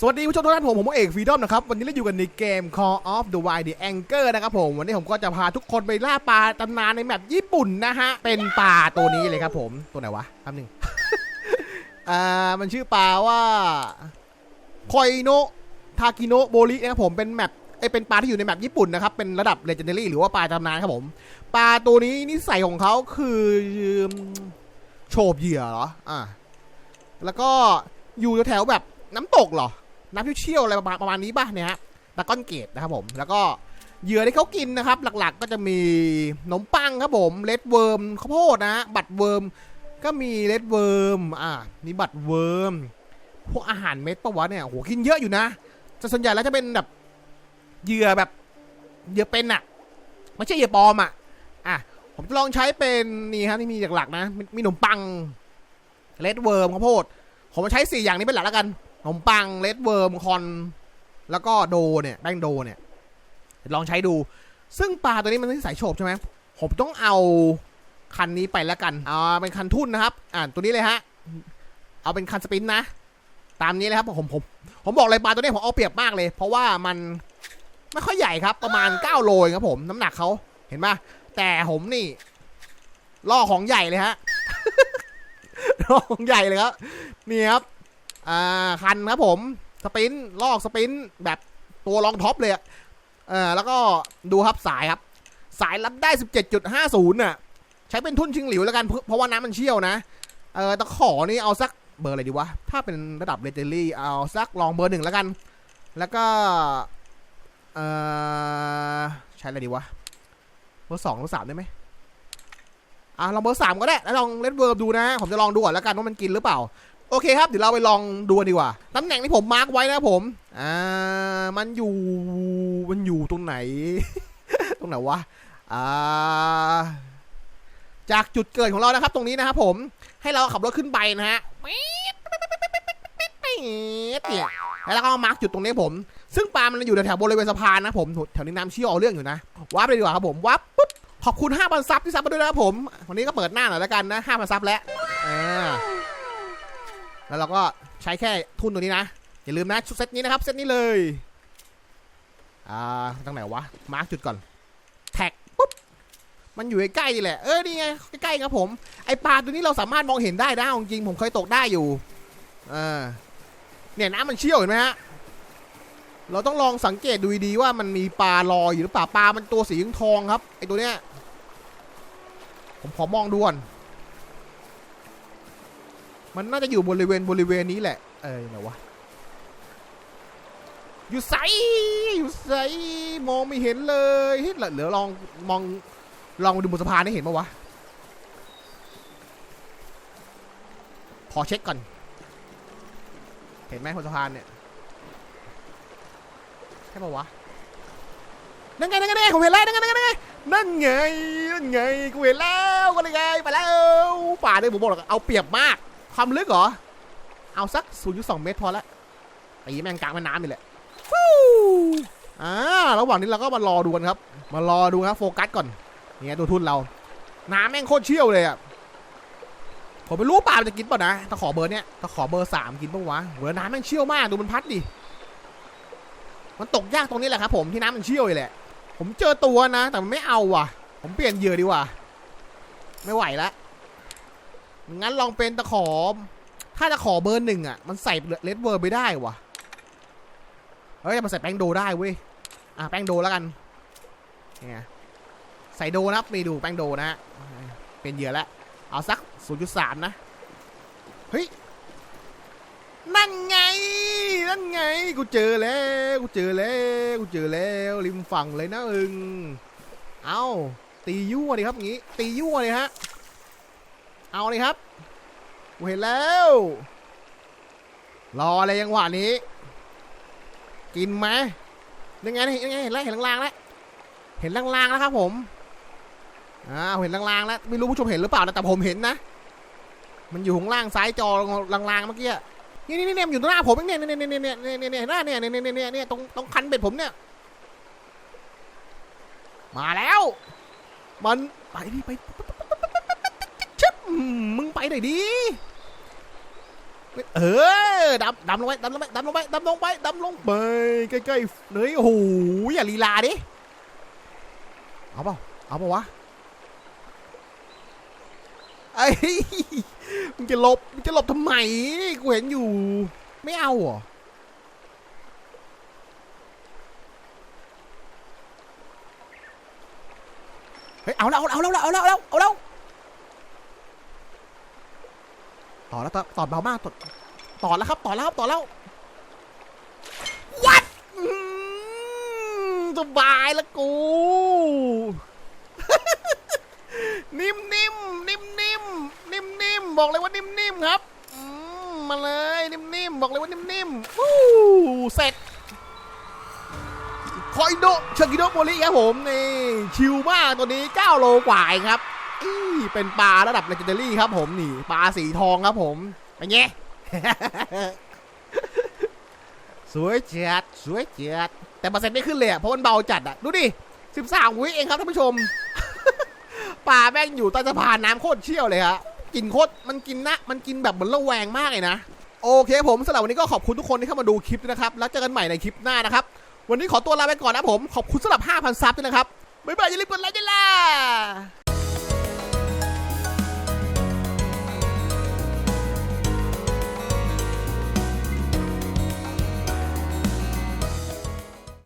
สวัสดีผู้ชมทุกท่านผม ผมเอกฟรีดอมนะครับ วันนี้เราอยู่กันในเกม Call of the Wild The Anchor นะครับผม วันนี้ผมก็จะพาทุกคนไปล่าปลาตำนานในแมปญี่ปุ่นนะฮะ เป็นปลาตัวนี้เลยครับผม ตัวไหนวะแป๊บหนึ่งอ่า มันชื่อปลาว่าคอยโนทากิโนโบรินะครับผม เป็นแมปเอเป็นปลาที่อยู่ในแมปญี่ปุ่นนะครับ เป็นระดับ Legendary หรือว่าปลาตำนานครับผม ปลาตัวนี้นิสัยของเขาคือโฉบเหยื่อเหรอ อ่า แล้วก็อยู่แถวแบบน้ำตกเหรอ น้ำเชี่ยวๆอะไรประมาณประมาณนี้ป่ะเนี่ยฮะตะก้อนเกตนะครับผม แล้วก็เหยื่อที่เขากินนะครับ หลักๆก็จะมีขนมปังครับผมเลดเวิร์มข้าวโพดนะ บัตรเวิร์มก็มีเลดเวิร์มอ่ามีบัตรเวิร์มพวกอาหารเม็ดปะวะเนี่ยโหกินเยอะอยู่นะแต่ส่วนใหญ่แล้วจะเป็นแบบเหยื่อแบบเหยื่อเป็นอะไม่ใช่เหยื่อปลอมอะอะผมจะลองใช้เป็นนี่ฮะที่มีหลักๆนะ มีขนมปังเลดเวิร์มข้าวโพดผมใช้สี่อย่างนี้เป็นหลักแล้วกัน ขนมปังเลดเวิร์มคอน แล้วก็โดเนี่ยแป้งโดเนี่ยลองใช้ดู ซึ่งปลาตัวนี้มันที่สายโฉบใช่ไหมผมต้องเอาคันนี้ไปแล้วกันเอาเป็นคันทุ่นนะครับ อ่าตัวนี้เลยฮะ เอาเป็นคันสปินนะ ตามนี้เลยครับผมผม ผมบอกเลยปลาตัวนี้ผมเอาเปรียบมากเลย เพราะว่ามันไม่ค่อยใหญ่ครับ ประมาณ9โลครับผมน้ำหนักเขาเห็นปะแต่ผมนี่ล่อของใหญ่เลยฮะล่อของใหญ่เลยครับนี่ครับ อ่าคันครับผมสปินลอกสปินแบบตัวรองท็อปเลยอะเออแล้วก็ดูครับสายครับ สายรับได้ 17.50น่ะใช้เป็นทุ่นชิงหลิวแล้วกันเพราะว่าน้ำมันเชี่ยวนะเออตะขอนี่เอาสักเบอร์อะไรดีวะ ถ้าเป็นระดับเลเจนรี่เอาสักลองเบอร์หนึ่งแล้วกัน แล้วก็เออใช้อะไรดีวะเบอร์สองหรือสามได้ไหมอะลองเบอร์สามก็ได้แล้วลองเล่นเวิร์บดูนะ ผมจะลองดูก่อนแล้วกันว่ามันกินหรือเปล่า โอเคครับ เดี๋ยวเราไปลองดูนดีกว่า ตำแหน่งที่ผมมาร์กไว้นะผม อ่า มันอยู่ มันอยู่ตรงไหน ตรงไหนวะ อ่า จากจุดเกิดของเรานะครับ ตรงนี้นะครับผม ให้เราขับรถขึ้นไปนะฮะเนี่ยแล้วเราก็มาร์กจุดตรงนี้ผม ซึ่งปลามันอยู่แถวบริเวณสะพานนะผม แถวนี้น้ำเชี่ยวเอาเรื่องอยู่นะวับเลยดีกว่าครับผมวับปุ๊บ ขอบคุณ5,000ซับที่ซับมาด้วยนะครับผม วันนี้ก็เปิดหน้าหน่อยแล้วกันนะ5,000ซับแล้ว แล้วเราก็ใช้แค่ทุนตัวนี้นะ อย่าลืมนะชุดเซตนี้นะครับ เซตนี้เลย อ่าตรงไหนวะ มาร์กจุดก่อน แท็กปุ๊บ มันอยู่ใกล้ๆนี่แหละ เออ นี่ไง ใกล้ๆครับผม ไอปลาตัวนี้เราสามารถมองเห็นได้นะจริงผมเคยตกได้อยู่ เออ เนี่ยน้ำมันเชี่ยวเห็นไหมฮะ เราต้องลองสังเกตดูดีว่ามันมีปลาลอยอยู่หรือเปล่า ปลามันตัวสีทองครับ ไอตัวเนี้ย ผมขอมองดูก่อน มันน่าจะอยู่บริเวณบริเวณนี้แหละ เออไหนวะ อยู่ใสอยู่ใสมองไม่เห็นเลยเฮ้ยเหลือลองมองลองดูบนสะพานได้เห็นปะวะขอเช็คก่อน เห็นไหมบนสะพานเนี่ยใช่ปะวะนั่นไงนั่นไงนั่นไงผมเห็นแล้วนั่นไงนั่นไงนั่นไงนั่นไงกูเห็นแล้วก็เลยไงไปแล้วป่าเนี่ยผมบอกเลยเอาเปรียบมาก ความลึกเหรอ เอาสัก 0.2 เมตรพอละตีแม่งกลางแม่น้ำนี่แหละฟู้อ่าระหว่างนี้เราก็มารอดูกันครับ มารอดูครับโฟกัสก่อน เนี่ยตัวทุนเรา น้ำแม่งโคตรเชี่ยวเลยอะ ผมไม่รู้ป่ามันจะกินป่ะนะตะขอเบอร์เนี้ยตะขอเบอร์สามกินป่ะวะเบอร์น้ำแม่งเชี่ยวมาก ดูมันพัดดิ มันตกยากตรงนี้แหละครับผม ที่น้ำมันเชี่ยวเลยแหละ ผมเจอตัวนะ แต่มันไม่เอาว่ะ ผมเปลี่ยนเหยื่อดีกว่า ไม่ไหวแล้ว งั้นลองเป็นตะขอ ถ้าตะขอเบอร์หนึ่งอะ มันใส่เลดเวอร์ไม่ได้วะเฮ้ยมันใส่แป้งโดได้เว้ย อะแป้งโดแล้วกัน เนี่ยใส่โดนะมีดูแป้งโดนะฮะ เป็นเหยื่อแล้ว เอาสัก 0.3 นะ เฮ้ย นั่นไง นั่นไง กูเจอแล้ว กูเจอแล้ว กูเจอแล้ว ริมฝั่งเลยนะ อึง เอาตียั่วดิครับอย่างงี้ ตียั่วเลยฮะ เอาเลยครับกูเห็นแล้ว รออะไรยังหวะนี้ กินไหมยังไงยังไงเห็นแล้วเห็นลางๆแล้วเห็นลางๆแล้วครับผมอ่าเห็นลางๆแล้วไม่รู้ผู้ชมเห็นหรือเปล่านะแต่ผมเห็นนะ มันอยู่ข้างล่างซ้ายจอลางๆเมื่อกี้นี่นี่นี่มันอยู่ตรงหน้าผมเนี่ยเนี่ยเนี่ยเนี่ยเนี่ยเนี่ยหน้าเนี่ยเนี่ยเนี่ยเนี่ยเนี่ยตรงตรงคันเบ็ดผมเนี่ย มาแล้ว มันไปดิไป หน่อยดิเออดำดำลงไปดำลงไปดำลงไปดำลงไปดำลงไปใกล้ๆเฮ้ยโอ้โหอย่าลีลาดิเอาเปล่าเอาเปล่าวะไอ้ยมึงจะหลบมึงจะหลบทำไมกูเห็นอยู่ ไม่เอาเหรอเฮ้ยเอาแล้วเอาแล้วเอาแล้วเอาแล้วเอาแล้ว ต่อแล้วต่อต่อเบามากต่อต่อแล้วครับต่อแล้วครับต่อแล้ววัดสบายละกู นิ่มนิ่มนิ่มนิ่มนิ่มนิ่มบอกเลยว่านิ่มนิ่มครับอืมมาเลยนิ่มนิ่มบอกเลยว่านิ่มนิ่มวู้เสร็จคอยโดเชกิโดโมริครับผมนี่ชิวมากตัวนี้9โลกว่าเองครับอี เป็นปลาระดับเลเจนดารี่ครับผมนี่ปลาสีทองครับผมเป็นไงสวยจัดสวยจัดแต่เปอร์เซ็นต์ไม่ขึ้นเลยอะเพราะมันเบาจัดอะดูดิ13วิเองครับท่านผู้ชมปลาแม่งอยู่ใต้สะพานน้ำโคตรเชี่ยวเลยฮะกินโคตรมันกินนะ มันกินแบบเหมือนระแวงมากเลยนะ โอเคผมสำหรับวันนี้ก็ขอบคุณทุกคนที่เข้ามาดูคลิปด้วยนะครับ แล้วเจอกันใหม่ในคลิปหน้านะครับ วันนี้ขอตัวลาไปก่อนนะผม ขอบคุณสำหรับ 5,000 ซับด้วยนะครับ บ๊ายบายอย่าลืมกดไลค์ด้วยล่ะ